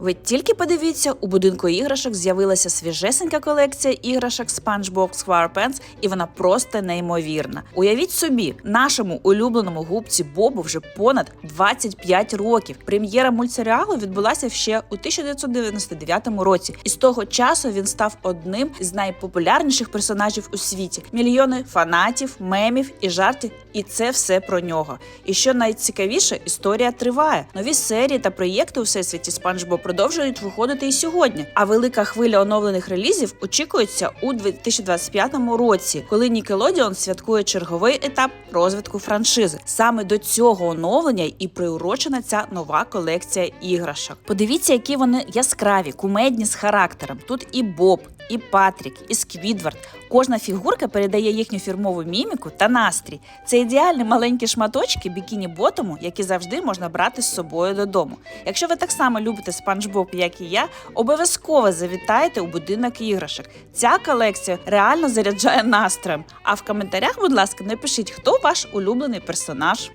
Ви тільки подивіться, у будинку іграшок з'явилася свіжесенька колекція іграшок SpongeBob SquarePants, і вона просто неймовірна. Уявіть собі, нашому улюбленому губці Бобу вже понад 25 років. Прем'єра мультсеріалу відбулася ще у 1999 році, і з того часу він став одним із найпопулярніших персонажів у світі. Мільйони фанатів, мемів і жартів, і це все про нього. І що найцікавіше, історія триває. Нові серії та проєкти у всесвіті Спанч Боб продовжують виходити і сьогодні. А велика хвиля оновлених релізів очікується у 2025 році, коли Nickelodeon святкує черговий етап розвитку франшизи. Саме до цього оновлення і приурочена ця нова колекція іграшок. Подивіться, які вони яскраві, кумедні з характером. Тут і Боб, і Патрік, і Сквідвард. Кожна фігурка передає їхню фірмову міміку та настрій. Це ідеальні маленькі шматочки бікіні ботому, які завжди можна брати з собою додому. Якщо ви так само любите Спанч Боб, як і я, обов'язково завітайте у будинок іграшок. Ця колекція реально заряджає настроєм. А в коментарях, будь ласка, напишіть, хто ваш улюблений персонаж.